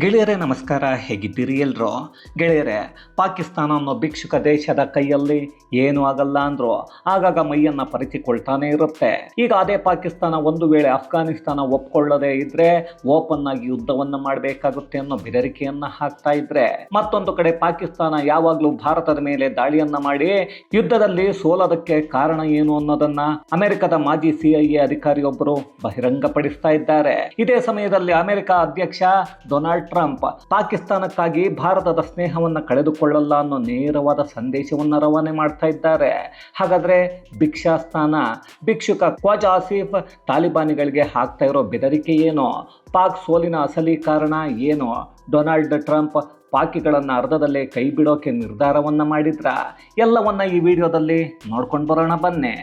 ಗೆಳೆಯರೇ, ನಮಸ್ಕಾರ. ಹೇಗಿದ್ದೀರಿ ಎಲ್ರು? ಗೆಳೆಯರೇ, ಪಾಕಿಸ್ತಾನ ಅನ್ನೋ ಭಿಕ್ಷುಕ ದೇಶದ ಕೈಯಲ್ಲಿ ಏನೂ ಆಗಲ್ಲ ಅಂದ್ರು. ಆಗಾಗ ಮೈಯನ್ನ ಪರಿಚಿಕೊಳ್ತಾನೆ ಇರುತ್ತೆ. ಈಗ ಅದೇ ಪಾಕಿಸ್ತಾನ ಒಂದು ವೇಳೆ ಅಫ್ಘಾನಿಸ್ತಾನ ಒಪ್ಕೊಳ್ಳದೆ ಇದ್ರೆ, ಓಪನ್ ಆಗಿ ಯುದ್ಧವನ್ನ ಮಾಡಬೇಕಾಗುತ್ತೆ ಅನ್ನೋ ಬೆದರಿಕೆಯನ್ನ ಹಾಕ್ತಾ ಇದ್ರೆ. ಮತ್ತೊಂದು ಕಡೆ ಪಾಕಿಸ್ತಾನ ಯಾವಾಗಲೂ ಭಾರತದ ಮೇಲೆ ದಾಳಿಯನ್ನ ಮಾಡಿ, ಯುದ್ಧದಲ್ಲಿ ಸೋಲೋದಕ್ಕೆ ಕಾರಣ ಏನು ಅನ್ನೋದನ್ನ ಅಮೆರಿಕದ ಮಾಜಿ ಸಿಐಎ ಅಧಿಕಾರಿಯೊಬ್ಬರು ಬಹಿರಂಗಪಡಿಸ್ತಾ ಇದ್ದಾರೆ. ಇದೇ ಸಮಯದಲ್ಲಿ ಅಮೆರಿಕ ಅಧ್ಯಕ್ಷ ಡೊನಾಲ್ಡ್ ಟ್ರಂಪ್, ಪಾಕಿಸ್ತಾನಕ್ಕಾಗಿ ಭಾರತದ ಸ್ನೇಹವನ್ನು ಕಳೆದುಕೊಳ್ಳಲ್ಲ ಅನ್ನೋ ನೇರವಾದ ಸಂದೇಶವನ್ನು ರವಾನೆ ಮಾಡ್ತಾ ಇದ್ದಾರೆ. ಹಾಗಾದ್ರೆ ಭಿಕ್ಷಾಸ್ಥಾನ, ಭಿಕ್ಷುಕ ಖ್ವಾಜ್ ಆಸಿಫ್ ತಾಲಿಬಾನಿಗಳಿಗೆ ಹಾಕ್ತಾ ಇರೋ ಬೆದರಿಕೆ ಏನು? ಪಾಕ್ ಸೋಲಿನ ಅಸಲಿ ಕಾರಣ ಏನು? ಡೊನಾಲ್ಡ್ ಟ್ರಂಪ್ ಪಾಕಿಗಳನ್ನು ಅರ್ಧದಲ್ಲೇ ಕೈ ಬಿಡೋಕೆ ನಿರ್ಧಾರವನ್ನು ಮಾಡಿದ್ರ? ಎಲ್ಲವನ್ನ ಈ ವಿಡಿಯೋದಲ್ಲಿ ನೋಡ್ಕೊಂಡು ಬರೋಣ ಬನ್ನಿ.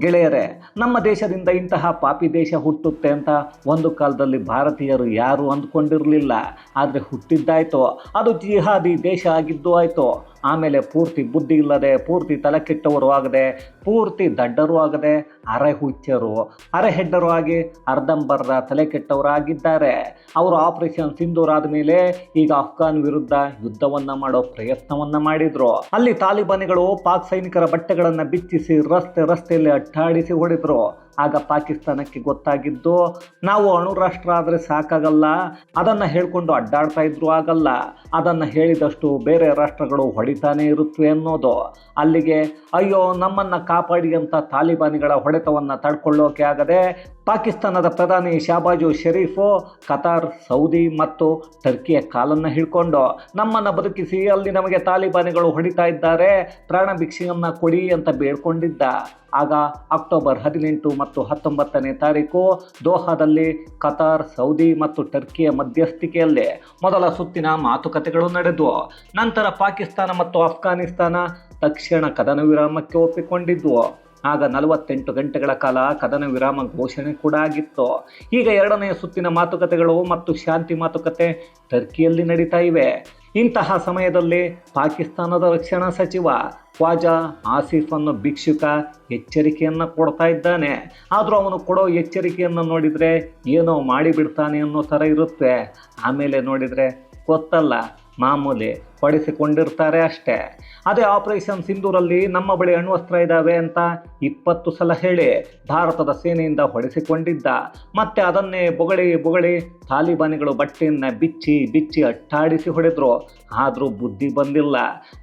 ಗೆಳೆಯರೇ, ನಮ್ಮ ದೇಶದಿಂದ ಇಂತಹ ಪಾಪಿ ದೇಶ ಹುಟ್ಟುತ್ತೆ ಅಂತ ಒಂದು ಕಾಲದಲ್ಲಿ ಭಾರತೀಯರು ಯಾರು ಅಂದ್ಕೊಂಡಿರಲಿಲ್ಲ. ಆದರೆ ಹುಟ್ಟಿದ್ದಾಯ್ತೋ, ಅದು ಜಿಹಾದಿ ದೇಶ ಆಗಿದ್ದು ಆಯಿತು ಆಮೇಲೆ ಪೂರ್ತಿ ಬುದ್ಧಿ ಇಲ್ಲದೆ, ಪೂರ್ತಿ ತಲೆ ಕೆಟ್ಟವರು ಆಗದೆ, ಪೂರ್ತಿ ದಡ್ಡರು ಆಗದೆ ಅರೆ ಹುಚ್ಚರು ಅರೆ ಹೆಡ್ಡರು ಆಗಿ ಅರ್ಧಂಬರ್ಧ ತಲೆ ಕೆಟ್ಟವರು ಆಗಿದ್ದಾರೆ ಅವರು ಆಪರೇಷನ್ ಸಿಂಧೂರ್ ಆದಮೇಲೆ ಈಗ ಅಫ್ಘಾನ್ ವಿರುದ್ಧ ಯುದ್ಧವನ್ನ ಮಾಡೋ ಪ್ರಯತ್ನವನ್ನ ಮಾಡಿದ್ರು. ಅಲ್ಲಿ ತಾಲಿಬಾನಿಗಳು ಪಾಕ್ ಸೈನಿಕರ ಬಟ್ಟೆಗಳನ್ನು ಬಿಚ್ಚಿಸಿ ರಸ್ತೆ ರಸ್ತೆಯಲ್ಲಿ ಅಟ್ಟಾಡಿಸಿ ಹೊಡೆದ್ರು. ಆಗ ಪಾಕಿಸ್ತಾನಕ್ಕೆ ಗೊತ್ತಾಗಿದ್ದು, ನಾವು ಅಣುರಾಷ್ಟ್ರ ಆದರೆ ಸಾಕಾಗಲ್ಲ, ಅದನ್ನು ಹೇಳ್ಕೊಂಡು ಅಡ್ಡಾಡ್ತಾ ಇದ್ರು ಆಗಲ್ಲ. ಅದನ್ನು ಹೇಳಿದಷ್ಟು ಬೇರೆ ರಾಷ್ಟ್ರಗಳು ಹೊಡಿತಾನೆ ಇರುತ್ತವೆ ಅನ್ನೋದು. ಅಲ್ಲಿಗೆ, ಅಯ್ಯೋ, ನಮ್ಮನ್ನು ಕಾಪಾಡಿ ಅಂತ ತಾಲಿಬಾನಿಗಳ ಹೊಡೆತವನ್ನು ತಡ್ಕೊಳ್ಳೋಕೆ ಆಗದೆ ಪಾಕಿಸ್ತಾನದ ಪ್ರಧಾನಿ ಶಾಬಾಜು ಷರೀಫು ಕತಾರ್, ಸೌದಿ ಮತ್ತು ಟರ್ಕಿಯ ಕಾಲನ್ನು ಹಿಡ್ಕೊಂಡು ನಮ್ಮನ್ನು ಬದುಕಿಸಿ, ಅಲ್ಲಿ ನಮಗೆ ತಾಲಿಬಾನಿಗಳು ಹೊಡಿತಾ ಇದ್ದಾರೆ, ಪ್ರಾಣ ಭಿಕ್ಷೆಯನ್ನು ಕೊಡಿ ಅಂತ ಬೇಡ್ಕೊಂಡಿದ್ದ. ಆಗ ಅಕ್ಟೋಬರ್ ಹದಿನೆಂಟು ಮತ್ತು ಹತ್ತೊಂಬತ್ತನೇ ತಾರೀಕು ದೋಹಾದಲ್ಲಿ ಕತಾರ್, ಸೌದಿ ಮತ್ತು ಟರ್ಕಿಯ ಮಧ್ಯಸ್ಥಿಕೆಯಲ್ಲಿ ಮೊದಲ ಸುತ್ತಿನ ಮಾತುಕತೆಗಳು ನಡೆದವು ನಂತರ ಪಾಕಿಸ್ತಾನ ಮತ್ತು ಅಫ್ಘಾನಿಸ್ತಾನ ತಕ್ಷಣ ಕದನ ವಿರಾಮಕ್ಕೆ ಒಪ್ಪಿಕೊಂಡಿದ್ವು. ಆಗ ನಲವತ್ತೆಂಟು ಗಂಟೆಗಳ ಕಾಲ ಕದನ ವಿರಾಮ ಘೋಷಣೆ ಕೂಡ ಆಗಿತ್ತು. ಈಗ ಎರಡನೆಯ ಸುತ್ತಿನ ಮಾತುಕತೆಗಳು ಮತ್ತು ಶಾಂತಿ ಮಾತುಕತೆ ಟರ್ಕಿಯಲ್ಲಿ ನಡೀತಾ ಇವೆ. ಇಂತಹ ಸಮಯದಲ್ಲಿ ಪಾಕಿಸ್ತಾನದ ರಕ್ಷಣಾ ಸಚಿವ ಖ್ವಾಜಾ ಆಸಿಫ್ ಅನ್ನೋ ಭಿಕ್ಷುಕ ಎಚ್ಚರಿಕೆಯನ್ನು ಕೊಡ್ತಾ ಇದ್ದಾನೆ. ಆದರೂ ಅವನು ಕೊಡೋ ಎಚ್ಚರಿಕೆಯನ್ನು ನೋಡಿದರೆ ಏನೋ ಮಾಡಿಬಿಡ್ತಾನೆ ಅನ್ನೋ ಥರ ಇರುತ್ತೆ. ಆಮೇಲೆ ನೋಡಿದರೆ ಗೊತ್ತಲ್ಲ, ಮಾಮೂಲಿ ಹೊಡೆಸಿಕೊಂಡಿರ್ತಾರೆ ಅಷ್ಟೇ. ಅದೇ ಆಪರೇಷನ್ ಸಿಂಧೂರಲ್ಲಿ ನಮ್ಮ ಬಳಿ ಅಣ್ವಸ್ತ್ರ ಇದ್ದಾವೆ ಅಂತ ಇಪ್ಪತ್ತು ಸಲ ಹೇಳಿ ಭಾರತದ ಸೇನೆಯಿಂದ ಹೊಡೆಸಿಕೊಂಡಿದ್ದ. ಮತ್ತೆ ಅದನ್ನೇ ಬೊಗಳಿ ಬೊಗಳಿ ತಾಲಿಬಾನಿಗಳು ಬಟ್ಟೆಯನ್ನು ಬಿಚ್ಚಿ ಬಿಚ್ಚಿ ಅಟ್ಟಾಡಿಸಿ ಹೊಡೆದ್ರು. ಆದರೂ ಬುದ್ಧಿ ಬಂದಿಲ್ಲ.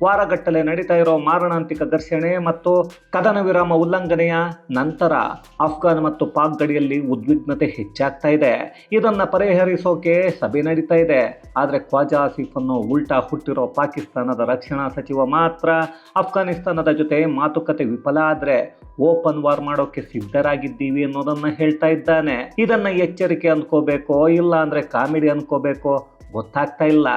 ವಾರಗಟ್ಟಲೆ ನಡೀತಾ ಇರೋ ಮಾರಣಾಂತಿಕ ಘರ್ಷಣೆ ಮತ್ತು ಕದನ ವಿರಾಮ ಉಲ್ಲಂಘನೆಯ ನಂತರ ಅಫ್ಘಾನ್ ಮತ್ತು ಪಾಕ್ ಗಡಿಯಲ್ಲಿ ಉದ್ವಿಗ್ನತೆ ಹೆಚ್ಚಾಗ್ತಾ ಇದೆ. ಇದನ್ನು ಪರಿಹರಿಸೋಕೆ ಸಭೆ ನಡೀತಾ ಇದೆ. ಆದರೆ ಖ್ವಾಜಾ ಆಸಿಫ್ ಅನ್ನು ಉಲ್ಟಾ ಹುಟ್ಟಿರೋ ಪಾಕಿಸ್ತಾನದ ರಕ್ಷಣಾ ಸಚಿವ ಮಾತ್ರ ಅಫ್ಘಾನಿಸ್ತಾನದ ಜೊತೆ ಮಾತುಕತೆ ವಿಫಲ ಆದರೆ ಓಪನ್ ವಾರ್ ಮಾಡೋಕೆ ಸಿದ್ಧರಾಗಿದ್ದೀವಿ ಅನ್ನೋದನ್ನ ಹೇಳ್ತಾ ಇದ್ದಾನೆ. ಇದನ್ನ ಎಚ್ಚರಿಕೆ ಅಂದ್ಕೋಬೇಕೋ ಇಲ್ಲ ಅಂದ್ರೆ ಕಾಮಿಡಿ ಅನ್ಕೋಬೇಕೋ ಗೊತ್ತಾಗ್ತಾ ಇಲ್ಲ.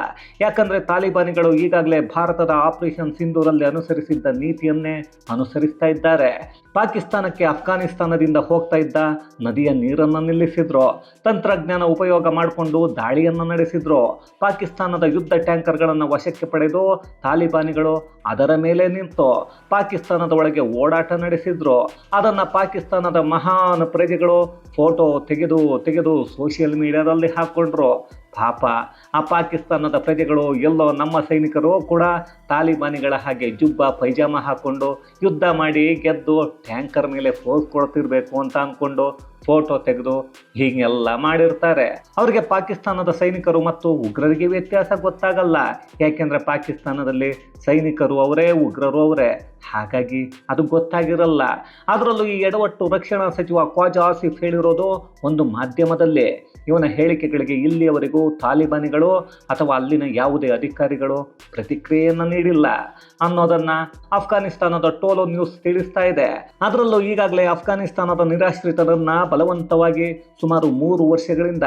ಯಾಕಂದ್ರೆ ತಾಲಿಬಾನಿಗಳು ಈಗಾಗಲೇ ಭಾರತದ ಆಪರೇಷನ್ ಸಿಂಧೂರಲ್ಲಿ ಅನುಸರಿಸಿದ್ದ ನೀತಿಯನ್ನೇ ಅನುಸರಿಸ್ತಾ ಇದ್ದಾರೆ. ಪಾಕಿಸ್ತಾನಕ್ಕೆ ಅಫ್ಘಾನಿಸ್ತಾನದಿಂದ ಹೋಗ್ತಾ ಇದ್ದ ನದಿಯ ನೀರನ್ನು ನಿಲ್ಲಿಸಿದ್ರು. ತಂತ್ರಜ್ಞಾನ ಉಪಯೋಗ ಮಾಡಿಕೊಂಡು ದಾಳಿಯನ್ನು ನಡೆಸಿದ್ರು. ಪಾಕಿಸ್ತಾನದ ಯುದ್ಧ ಟ್ಯಾಂಕರ್ಗಳನ್ನು ವಶಕ್ಕೆ ಪಡೆದು ತಾಲಿಬಾನಿಗಳು ಅದರ ಮೇಲೆ ನಿಂತು ಪಾಕಿಸ್ತಾನದ ಒಳಗೆ ಓಡಾಟ ನಡೆಸಿದ್ರು. ಅದನ್ನು ಪಾಕಿಸ್ತಾನದ ಮಹಾನ್ ಪ್ರಜೆಗಳು ಫೋಟೋ ತೆಗೆದು ತೆಗೆದು ಸೋಷಿಯಲ್ ಮೀಡಿಯಾದಲ್ಲಿ ಹಾಕ್ಕೊಂಡ್ರು. ಪಾಪ. ಆ ಪಾಕಿಸ್ತಾನದ ಪ್ರಜೆಗಳು ಎಲ್ಲೋ ನಮ್ಮ ಸೈನಿಕರು ಕೂಡ ತಾಲಿಬಾನಿಗಳ ಹಾಗೆ ಜುಬ್ಬ ಪೈಜಾಮ ಹಾಕ್ಕೊಂಡು ಯುದ್ಧ ಮಾಡಿ ಗೆದ್ದು ಟ್ಯಾಂಕರ್ ಮೇಲೆ ಫೋರ್ಸ್ ಕೊಡ್ತಿರಬೇಕು ಅಂತ ಅಂದ್ಕೊಂಡು ಫೋಟೋ ತೆಗೆದು ಹೀಗೆಲ್ಲ ಮಾಡಿರ್ತಾರೆ. ಅವರಿಗೆ ಪಾಕಿಸ್ತಾನದ ಸೈನಿಕರು ಮತ್ತು ಉಗ್ರರಿಗೆ ವ್ಯತ್ಯಾಸ ಗೊತ್ತಾಗಲ್ಲ. ಯಾಕೆಂದ್ರೆ ಪಾಕಿಸ್ತಾನದಲ್ಲಿ ಸೈನಿಕರು ಅವರೇ, ಉಗ್ರರು ಅವರೇ. ಹಾಗಾಗಿ ಅದು ಗೊತ್ತಾಗಿರಲ್ಲ. ಅದರಲ್ಲೂ ಈ ಎಡವಟ್ಟು ರಕ್ಷಣಾ ಸಚಿವ ಖ್ವಾಜಾ ಆಸಿಫ್ ಹೇಳಿರೋದು ಒಂದು ಮಾಧ್ಯಮದಲ್ಲಿ. ಇವನ ಹೇಳಿಕೆಗಳಿಗೆ ಇಲ್ಲಿಯವರೆಗೂ ತಾಲಿಬಾನಿಗಳು ಅಥವಾ ಅಲ್ಲಿನ ಯಾವುದೇ ಅಧಿಕಾರಿಗಳು ಪ್ರತಿಕ್ರಿಯೆಯನ್ನು ನೀಡಿಲ್ಲ. ಅನ್ನೋದನ್ನು ಅಫ್ಘಾನಿಸ್ತಾನದ ಟೋಲೋ ನ್ಯೂಸ್ ತಿಳಿಸ್ತಾ ಇದೆ. ಅದರಲ್ಲೂ ಈಗಾಗಲೇ ಅಫ್ಘಾನಿಸ್ತಾನದ ನಿರಾಶ್ರಿತರನ್ನ ಬಲವಂತವಾಗಿ ಸುಮಾರು ಮೂರು ವರ್ಷಗಳಿಂದ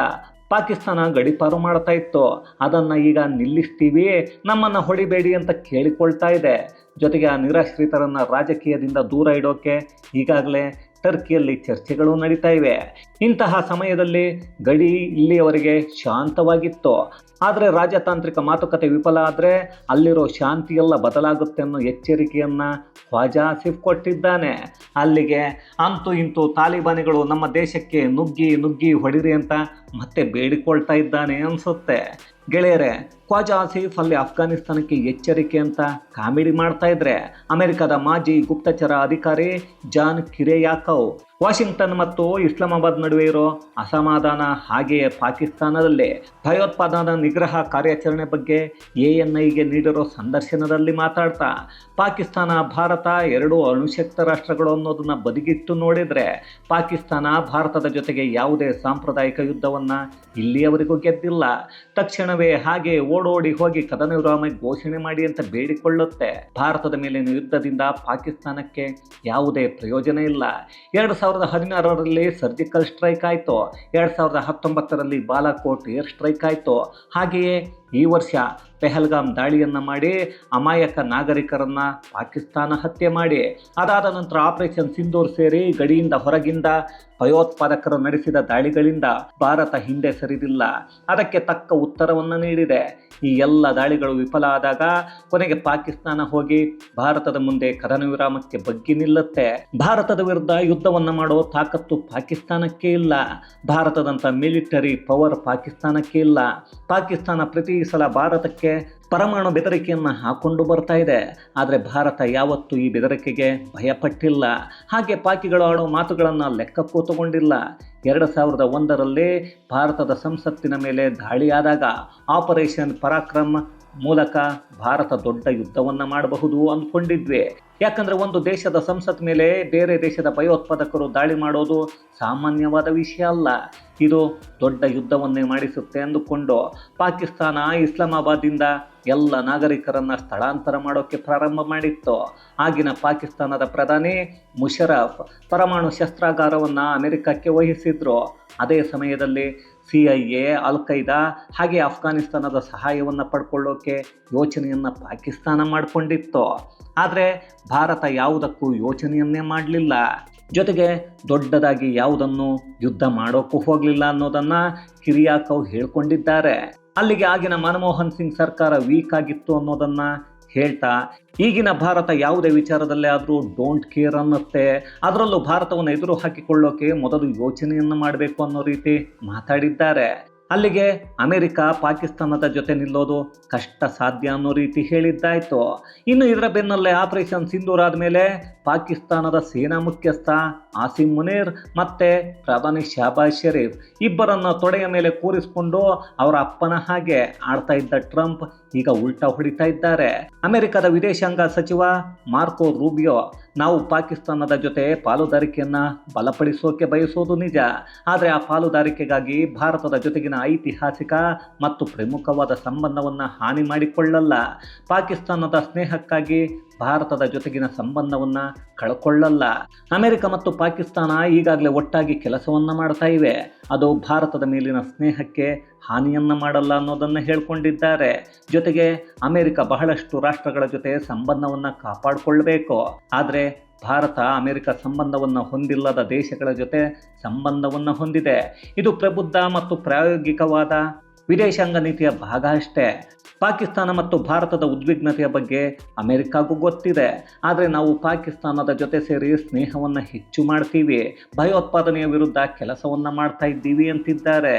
ಪಾಕಿಸ್ತಾನ ಗಡಿಪಾರು ಮಾಡ್ತಾ ಇತ್ತು. ಅದನ್ನು ಈಗ ನಿಲ್ಲಿಸ್ತೀವಿ, ನಮ್ಮನ್ನು ಹೊಡಿಬೇಡಿ ಅಂತ ಕೇಳಿಕೊಳ್ತಾ ಇದೆ. ಜೊತೆಗೆ ಆ ನಿರಾಶ್ರಿತರನ್ನು ರಾಜಕೀಯದಿಂದ ದೂರ ಇಡೋಕೆ ಈಗಾಗಲೇ ಟರ್ಕಿಯಲ್ಲಿ ಚರ್ಚೆಗಳು ನಡೀತಾ ಇವೆ. ಇಂತಹ ಸಮಯದಲ್ಲಿ ಗಡಿ ಇಲ್ಲಿಯವರೆಗೆ ಶಾಂತವಾಗಿತ್ತು. ಆದರೆ ರಾಜತಾಂತ್ರಿಕ ಮಾತುಕತೆ ವಿಫಲ ಆದರೆ ಅಲ್ಲಿರೋ ಶಾಂತಿಯೆಲ್ಲ ಬದಲಾಗುತ್ತೆ ಅನ್ನೋ ಎಚ್ಚರಿಕೆಯನ್ನು ಖ್ವಾಜಾ ಆಸಿಫ್ ಕೊಟ್ಟಿದ್ದಾನೆ. ಅಲ್ಲಿಗೆ ಅಂತೂ ಇಂತೂ ತಾಲಿಬಾನಿಗಳು ನಮ್ಮ ದೇಶಕ್ಕೆ ನುಗ್ಗಿ ನುಗ್ಗಿ ಹೊಡಿರಿ ಅಂತ ಮತ್ತೆ ಬೇಡಿಕೊಳ್ತಾ ಇದ್ದಾನೆ ಅನ್ಸುತ್ತೆ. ಗೆಳೆಯರೆ, ಖ್ವಾಜಾ ಆಸೀಫ್ ಅಲ್ಲಿ ಅಫ್ಘಾನಿಸ್ತಾನಕ್ಕೆ ಎಚ್ಚರಿಕೆ ಅಂತ ಕಾಮಿಡಿ ಮಾಡ್ತಾ ಇದ್ರೆ, ಅಮೆರಿಕದ ಮಾಜಿ ಗುಪ್ತಚರ ಅಧಿಕಾರಿ ಜಾನ್ ಕಿರೆಯಾಕವ್ ವಾಷಿಂಗ್ಟನ್ ಮತ್ತು ಇಸ್ಲಾಮಾಬಾದ್ ನಡುವೆ ಇರೋ ಅಸಮಾಧಾನ ಹಾಗೆಯೇ ಪಾಕಿಸ್ತಾನದಲ್ಲಿ ಭಯೋತ್ಪಾದನಾ ನಿಗ್ರಹ ಕಾರ್ಯಾಚರಣೆ ಬಗ್ಗೆ ಎಎನ್ಐಗೆ ನೀಡಿರೋ ಸಂದರ್ಶನದಲ್ಲಿ ಮಾತಾಡ್ತಾ ಪಾಕಿಸ್ತಾನ, ಭಾರತ ಎರಡು ಅಣುಶಕ್ತ ರಾಷ್ಟ್ರಗಳು ಅನ್ನೋದನ್ನ ಬದಿಗಿಟ್ಟು ನೋಡಿದರೆ ಪಾಕಿಸ್ತಾನ, ಭಾರತದ ಜೊತೆಗೆ ಯಾವುದೇ ಸಾಂಪ್ರದಾಯಿಕ ಯುದ್ಧವನ್ನ ಇಲ್ಲಿಯವರೆಗೂ ಗೆದ್ದಿಲ್ಲ. ತಕ್ಷಣವೇ ಹಾಗೆ ಓಡೋಡಿ ಹೋಗಿ ಕದನ ವಿರಾಮ ಘೋಷಣೆ ಮಾಡಿ ಅಂತ ಬೇಡಿಕೊಳ್ಳುತ್ತೆ. ಭಾರತದ ಮೇಲಿನ ಯುದ್ಧದಿಂದ ಪಾಕಿಸ್ತಾನಕ್ಕೆ ಯಾವುದೇ ಪ್ರಯೋಜನ ಇಲ್ಲ. ಎರಡು ಹದಿನಾರರಲ್ಲಿ ಸರ್ಜಿಕಲ್ ಸ್ಟ್ರೈಕ್ ಆಯಿತು. ಎರಡು ಸಾವಿರದ ಹತ್ತೊಂಬತ್ತರಲ್ಲಿ ಬಾಲಾಕೋಟ್ ಏರ್ ಸ್ಟ್ರೈಕ್ ಆಯಿತು. ಹಾಗೆಯೇ ಈ ವರ್ಷ ಪೆಹಲ್ಗಾಮ್ ದಾಳಿಯನ್ನು ಮಾಡಿ ಅಮಾಯಕ ನಾಗರಿಕರನ್ನ ಪಾಕಿಸ್ತಾನ ಹತ್ಯೆ ಮಾಡಿ. ಅದಾದ ನಂತರ ಆಪರೇಷನ್ ಸಿಂಧೂರ್ ಸೇರಿ ಗಡಿಯಿಂದ ಹೊರಗಿಂದ ಭಯೋತ್ಪಾದಕರು ನಡೆಸಿದ ದಾಳಿಗಳಿಂದ ಭಾರತ ಹಿಂದೆ ಸರಿದಿಲ್ಲ. ಅದಕ್ಕೆ ತಕ್ಕ ಉತ್ತರವನ್ನು ನೀಡಿದೆ. ಈ ಎಲ್ಲ ದಾಳಿಗಳು ವಿಫಲ ಆದಾಗ ಕೊನೆಗೆ ಪಾಕಿಸ್ತಾನ ಹೋಗಿ ಭಾರತದ ಮುಂದೆ ಕದನ ವಿರಾಮಕ್ಕೆ ಬಗ್ಗಿ ನಿಲ್ಲುತ್ತೆ. ಭಾರತದ ವಿರುದ್ಧ ಯುದ್ಧವನ್ನು ಮಾಡೋ ತಾಕತ್ತು ಪಾಕಿಸ್ತಾನಕ್ಕೆ ಇಲ್ಲ. ಭಾರತದಂಥ ಮಿಲಿಟರಿ ಪವರ್ ಪಾಕಿಸ್ತಾನಕ್ಕೆ ಇಲ್ಲ. ಪಾಕಿಸ್ತಾನ ಪ್ರತಿ ಸಲ ಭಾರತಕ್ಕೆ ಪರಮಾಣು ಬೆದರಿಕೆಯನ್ನು ಹಾಕೊಂಡು ಬರ್ತಾ ಇದೆ. ಆದರೆ ಭಾರತ ಯಾವತ್ತೂ ಈ ಬೆದರಿಕೆಗೆ ಭಯಪಟ್ಟಿಲ್ಲ. ಹಾಗೆ ಪಾಕಿಗಳು ಆಡೋ ಮಾತುಗಳನ್ನು ಲೆಕ್ಕಕ್ಕೂ ತಗೊಂಡಿಲ್ಲ. ಎರಡು ಸಾವಿರದ ಒಂದರಲ್ಲಿ ಭಾರತದ ಸಂಸತ್ತಿನ ಮೇಲೆ ದಾಳಿಯಾದಾಗ ಆಪರೇಷನ್ ಪರಾಕ್ರಮ್ ಮೂಲಕ ಭಾರತ ದೊಡ್ಡ ಯುದ್ಧವನ್ನು ಮಾಡಬಹುದು ಅಂದ್ಕೊಂಡಿದ್ವಿ. ಯಾಕಂದರೆ ಒಂದು ದೇಶದ ಸಂಸತ್ ಮೇಲೆ ಬೇರೆ ದೇಶದ ಭಯೋತ್ಪಾದಕರು ದಾಳಿ ಮಾಡೋದು ಸಾಮಾನ್ಯವಾದ ವಿಷಯ ಅಲ್ಲ. ಇದು ದೊಡ್ಡ ಯುದ್ಧವನ್ನೇ ಮಾಡಿಸುತ್ತೆ ಅಂದುಕೊಂಡು ಪಾಕಿಸ್ತಾನ ಇಸ್ಲಾಮಾಬಾದಿಂದ ಎಲ್ಲ ನಾಗರಿಕರನ್ನ ಸ್ಥಳಾಂತರ ಮಾಡೋಕ್ಕೆ ಪ್ರಾರಂಭ ಮಾಡಿತ್ತು. ಆಗಿನ ಪಾಕಿಸ್ತಾನದ ಪ್ರಧಾನಿ ಮುಷರಫ್ ಪರಮಾಣು ಶಸ್ತ್ರಾಗಾರವನ್ನು ಅಮೆರಿಕಕ್ಕೆ ವಹಿಸಿದ್ರು. ಅದೇ ಸಮಯದಲ್ಲಿ ಸಿ ಐ ಎ ಅಲ್ ಖೈದಾ ಹಾಗೆ ಅಫ್ಘಾನಿಸ್ತಾನದ ಸಹಾಯವನ್ನು ಪಡ್ಕೊಳ್ಳೋಕೆ ಯೋಚನೆಯನ್ನು ಪಾಕಿಸ್ತಾನ ಮಾಡಿಕೊಂಡಿತ್ತು. ಆದರೆ ಭಾರತ ಯಾವುದಕ್ಕೂ ಯೋಚನೆಯನ್ನೇ ಮಾಡಲಿಲ್ಲ. ಜೊತೆಗೆ ದೊಡ್ಡದಾಗಿ ಯಾವುದನ್ನು ಯುದ್ಧ ಮಾಡೋಕ್ಕೂ ಹೋಗಲಿಲ್ಲ ಅನ್ನೋದನ್ನು ಕಿರಿಯಾಕವ್ ಹೇಳ್ಕೊಂಡಿದ್ದಾರೆ. ಅಲ್ಲಿಗೆ ಆಗಿನ ಮನಮೋಹನ್ ಸಿಂಗ್ ಸರ್ಕಾರ ವೀಕ್ ಆಗಿತ್ತು ಅನ್ನೋದನ್ನ ಹೇಳ್ತಾ, ಈಗಿನ ಭಾರತ ಯಾವುದೇ ವಿಚಾರದಲ್ಲೇ ಆದರೂ ಡೋಂಟ್ ಕೇರ್ ಅನ್ನತ್ತೆ. ಅದರಲ್ಲೂ ಭಾರತವನ್ನು ಎದುರು ಹಾಕಿಕೊಳ್ಳೋಕೆ ಮೊದಲು ಯೋಚನೆಯನ್ನು ಮಾಡಬೇಕು ಅನ್ನೋ ರೀತಿ ಮಾತಾಡಿದ್ದಾರೆ. ಅಲ್ಲಿಗೆ ಅಮೆರಿಕ ಪಾಕಿಸ್ತಾನದ ಜೊತೆ ನಿಲ್ಲೋದು ಕಷ್ಟ ಸಾಧ್ಯ ಅನ್ನೋ ರೀತಿ ಹೇಳಿದ್ದಾಯಿತು. ಇನ್ನು ಇದರ ಬೆನ್ನಲ್ಲೇ ಆಪರೇಷನ್ ಸಿಂಧೂರ್ ಆದಮೇಲೆ ಪಾಕಿಸ್ತಾನದ ಸೇನಾ ಮುಖ್ಯಸ್ಥ ಆಸಿಮ್ ಮುನೀರ್ ಮತ್ತೆ ಪ್ರಧಾನಿ ಶಹಬಾಜ್ ಶರೀಫ್ ಇಬ್ಬರನ್ನು ತೊಡೆಯ ಮೇಲೆ ಕೂರಿಸಿಕೊಂಡು ಅವರ ಅಪ್ಪನ ಹಾಗೆ ಆಡ್ತಾ ಇದ್ದ ಟ್ರಂಪ್ ಈಗ ಉಲ್ಟಾ ಹೊಡಿತಾ ಇದ್ದಾರೆ. ಅಮೆರಿಕದ ವಿದೇಶಾಂಗ ಸಚಿವ ಮಾರ್ಕೋ ರೂಬಿಯೋ, ನಾವು ಪಾಕಿಸ್ತಾನದ ಜೊತೆ ಪಾಲುದಾರಿಕೆಯನ್ನ ಬಲಪಡಿಸೋಕೆ ಬಯಸೋದು ನಿಜ. ಆದರೆ ಆ ಪಾಲುದಾರಿಕೆಗಾಗಿ ಭಾರತದ ಜೊತೆಗಿನ ಐತಿಹಾಸಿಕ ಮತ್ತು ಪ್ರಮುಖವಾದ ಸಂಬಂಧವನ್ನು ಹಾನಿ ಮಾಡಿಕೊಳ್ಳಲ್ಲ. ಪಾಕಿಸ್ತಾನದ ಸ್ನೇಹಕ್ಕಾಗಿ ಭಾರತದ ಜೊತೆಗಿನ ಸಂಬಂಧವನ್ನು ಕಳ್ಕೊಳ್ಳಲ್ಲ. ಅಮೆರಿಕ ಮತ್ತು ಪಾಕಿಸ್ತಾನ ಈಗಾಗಲೇ ಒಟ್ಟಾಗಿ ಕೆಲಸವನ್ನು ಮಾಡ್ತಾ ಇವೆ. ಅದು ಭಾರತದ ಮೇಲಿನ ಸ್ನೇಹಕ್ಕೆ ಹಾನಿಯನ್ನು ಮಾಡಲ್ಲ ಅನ್ನೋದನ್ನು ಹೇಳ್ಕೊಂಡಿದ್ದಾರೆ. ಜೊತೆಗೆ ಅಮೆರಿಕ ಬಹಳಷ್ಟು ರಾಷ್ಟ್ರಗಳ ಜೊತೆ ಸಂಬಂಧವನ್ನು ಕಾಪಾಡಿಕೊಳ್ಬೇಕು. ಆದರೆ ಭಾರತ ಅಮೆರಿಕ ಸಂಬಂಧವನ್ನು ಹೊಂದಿಲ್ಲದ ದೇಶಗಳ ಜೊತೆ ಸಂಬಂಧವನ್ನು ಹೊಂದಿದೆ. ಇದು ಪ್ರಬುದ್ಧ ಮತ್ತು ಪ್ರಾಯೋಗಿಕವಾದ ವಿದೇಶಾಂಗ ನೀತಿಯ ಭಾಗ ಅಷ್ಟೇ. ಪಾಕಿಸ್ತಾನ ಮತ್ತು ಭಾರತದ ಉದ್ವಿಗ್ನತೆಯ ಬಗ್ಗೆ ಅಮೆರಿಕಾಗೂ ಗೊತ್ತಿದೆ. ಆದರೆ ನಾವು ಪಾಕಿಸ್ತಾನದ ಜೊತೆ ಸೇರಿ ಸ್ನೇಹವನ್ನು ಹೆಚ್ಚು ಮಾಡ್ತೀವಿ. ಭಯೋತ್ಪಾದನೆಯ ವಿರುದ್ಧ ಕೆಲಸವನ್ನು ಮಾಡ್ತಾ ಇದ್ದೀವಿ ಅಂತಿದ್ದಾರೆ.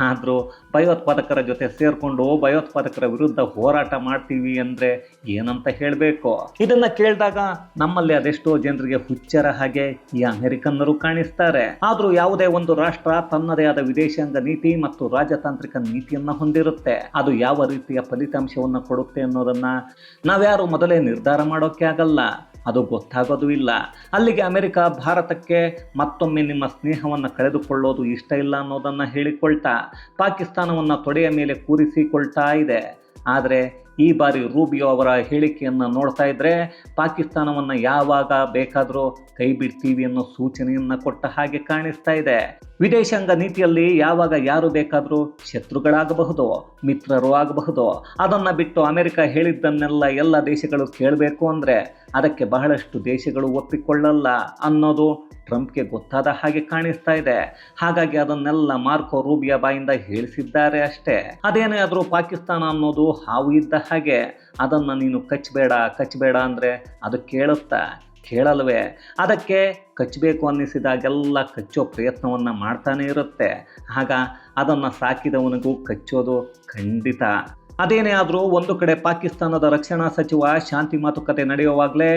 ಆದರೂ ಭಯೋತ್ಪಾದಕರ ಜೊತೆ ಸೇರಿಕೊಂಡು ಭಯೋತ್ಪಾದಕರ ವಿರುದ್ಧ ಹೋರಾಟ ಮಾಡ್ತೀವಿ ಅಂದರೆ ಏನಂತ ಹೇಳಬೇಕು? ಇದನ್ನು ಕೇಳಿದಾಗ ನಮ್ಮಲ್ಲಿ ಅದೆಷ್ಟೋ ಜನರಿಗೆ ಹುಚ್ಚರ ಹಾಗೆ ಈ ಅಮೆರಿಕನ್ನರು ಕಾಣಿಸ್ತಾರೆ. ಆದರೂ ಯಾವುದೇ ಒಂದು ರಾಷ್ಟ್ರ ತನ್ನದೇ ಆದ ವಿದೇಶಾಂಗ ನೀತಿ ಮತ್ತು ರಾಜತಾಂತ್ರಿಕ ನೀತಿಯನ್ನು ಹೊಂದಿರುತ್ತೆ. ಅದು ಯಾವ ರೀತಿಯ ಫಲಿತಾಂಶವನ್ನು ಕೊಡುತ್ತೆ ಅನ್ನೋದನ್ನು ನಾವ್ಯಾರು ಮೊದಲೇ ನಿರ್ಧಾರ ಮಾಡೋಕೆ ಆಗಲ್ಲ. ಅದು ಗೊತ್ತಾಗೋದು ಇಲ್ಲ ಅಲ್ಲಿಗೆ ಅಮೆರಿಕ, ಭಾರತಕ್ಕೆ ಮತ್ತೊಮ್ಮೆ ನಿಮ್ಮ ಸ್ನೇಹವನ್ನು ಕಳೆದುಕೊಳ್ಳೋದು ಇಷ್ಟ ಇಲ್ಲ ಅನ್ನೋದನ್ನು ಹೇಳಿಕೊಳ್ತಾ, ಪಾಕಿಸ್ತಾನವನ್ನು ತೊಡೆಯ ಮೇಲೆ ಕೂರಿಸಿಕೊಳ್ತಾ ಇದೆ. ಆದರೆ ಈ ಬಾರಿ ರೂಬಿಯೋ ಅವರ ಹೇಳಿಕೆಯನ್ನು ನೋಡ್ತಾ ಇದ್ದರೆ ಪಾಕಿಸ್ತಾನವನ್ನು ಯಾವಾಗ ಬೇಕಾದರೂ ಕೈ ಬಿಡ್ತೀವಿ ಅನ್ನೋ ಸೂಚನೆಯನ್ನು ಕೊಟ್ಟ ಹಾಗೆ ಕಾಣಿಸ್ತಾ ಇದೆ. ವಿದೇಶಾಂಗ ನೀತಿಯಲ್ಲಿ ಯಾವಾಗ ಯಾರು ಬೇಕಾದರೂ ಶತ್ರುಗಳಾಗಬಹುದು, ಮಿತ್ರರು ಆಗಬಹುದು. ಅದನ್ನು ಬಿಟ್ಟು ಅಮೆರಿಕ ಹೇಳಿದ್ದನ್ನೆಲ್ಲ ಎಲ್ಲ ದೇಶಗಳು ಕೇಳಬೇಕು ಅಂದರೆ ಅದಕ್ಕೆ ಬಹಳಷ್ಟು ದೇಶಗಳು ಒಪ್ಪಿಕೊಳ್ಳಲ್ಲ ಅನ್ನೋದು ಟ್ರಂಪ್ಗೆ ಗೊತ್ತಾದ ಹಾಗೆ ಕಾಣಿಸ್ತಾ ಇದೆ. ಹಾಗಾಗಿ ಅದನ್ನೆಲ್ಲ ಮಾರ್ಕೋ ರೂಬಿಯಾ ಬಾಯಿಂದ ಹೇಳಿಸಿದ್ದಾರೆ ಅಷ್ಟೇ. ಅದೇನೇ ಆದರೂ ಪಾಕಿಸ್ತಾನ ಅನ್ನೋದು ಹಾವು ಇದ್ದ ಹಾಗೆ ಅದನ್ನು ನೀನು ಕಚ್ಚಬೇಡ ಕಚ್ಚಬೇಡ ಅಂದರೆ ಅದು ಕೇಳುತ್ತಾ? ಕೇಳಲ್ವೇ? ಅದಕ್ಕೆ ಕಚ್ಚಬೇಕು ಅನ್ನಿಸಿದಾಗೆಲ್ಲ ಕಚ್ಚೋ ಪ್ರಯತ್ನವನ್ನು ಮಾಡ್ತಾನೇ ಇರುತ್ತೆ. ಆಗ ಅದನ್ನು ಸಾಕಿದವನಿಗೂ ಕಚ್ಚೋದು ಖಂಡಿತ. ಅದೇನೇ ಆದರೂ ಒಂದು ಕಡೆ ಪಾಕಿಸ್ತಾನದ ರಕ್ಷಣಾ ಸಚಿವ ಶಾಂತಿ ಮಾತುಕತೆ ನಡೆಯುವಾಗಲೇ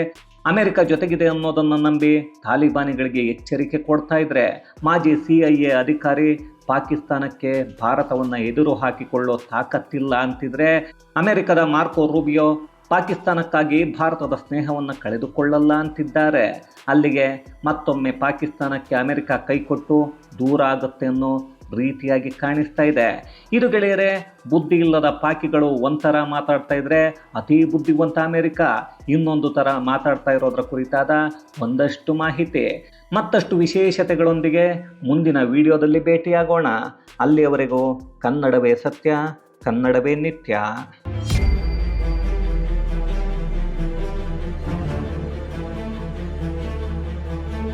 ಅಮೆರಿಕ ಜೊತೆಗಿದೆ ಅನ್ನೋದನ್ನು ನಂಬಿ ತಾಲಿಬಾನಿಗಳಿಗೆ ಎಚ್ಚರಿಕೆ ಕೊಡ್ತಾ ಇದ್ರೆ ಮಾಜಿ ಸಿ ಐ ಎ ಅಧಿಕಾರಿ ಪಾಕಿಸ್ತಾನಕ್ಕೆ ಭಾರತವನ್ನು ಎದುರು ಹಾಕಿಕೊಳ್ಳೋ ತಾಕತ್ತಿಲ್ಲ ಅಂತಿದ್ರೆ ಅಮೆರಿಕದ ಮಾರ್ಕೋ ರೂಬಿಯೋ ಪಾಕಿಸ್ತಾನಕ್ಕಾಗಿ ಭಾರತದ ಸ್ನೇಹವನ್ನು ಕಳೆದುಕೊಳ್ಳಲ್ಲ ಅಂತಿದ್ದಾರೆ. ಅಲ್ಲಿಗೆ ಮತ್ತೊಮ್ಮೆ ಪಾಕಿಸ್ತಾನಕ್ಕೆ ಅಮೆರಿಕ ಕೈಕೊಟ್ಟು ದೂರ ಆಗುತ್ತೆ ಅನ್ನೋ ರೀತಿಯಾಗಿ ಕಾಣಿಸ್ತಾ ಇದೆ. ಇದು ಗೆಳೆಯರೆ, ಬುದ್ಧಿ ಇಲ್ಲದ ಪಾಕಿಗಳು ಒಂಥರ ಮಾತಾಡ್ತಾ ಇದ್ರೆ ಅತಿ ಬುದ್ಧಿವಂತ ಅಮೆರಿಕ. ಇನ್ನೊಂದು ಥರ ಮಾತಾಡ್ತಾ ಇರೋದ್ರ ಕುರಿತಾದ ಒಂದಷ್ಟು ಮಾಹಿತಿ. ಮತ್ತಷ್ಟು ವಿಶೇಷತೆಗಳೊಂದಿಗೆ ಮುಂದಿನ ವಿಡಿಯೋದಲ್ಲಿ ಭೇಟಿಯಾಗೋಣ. ಅಲ್ಲಿಯವರೆಗೂ ಕನ್ನಡವೇ ಸತ್ಯ, ಕನ್ನಡವೇ ನಿತ್ಯ.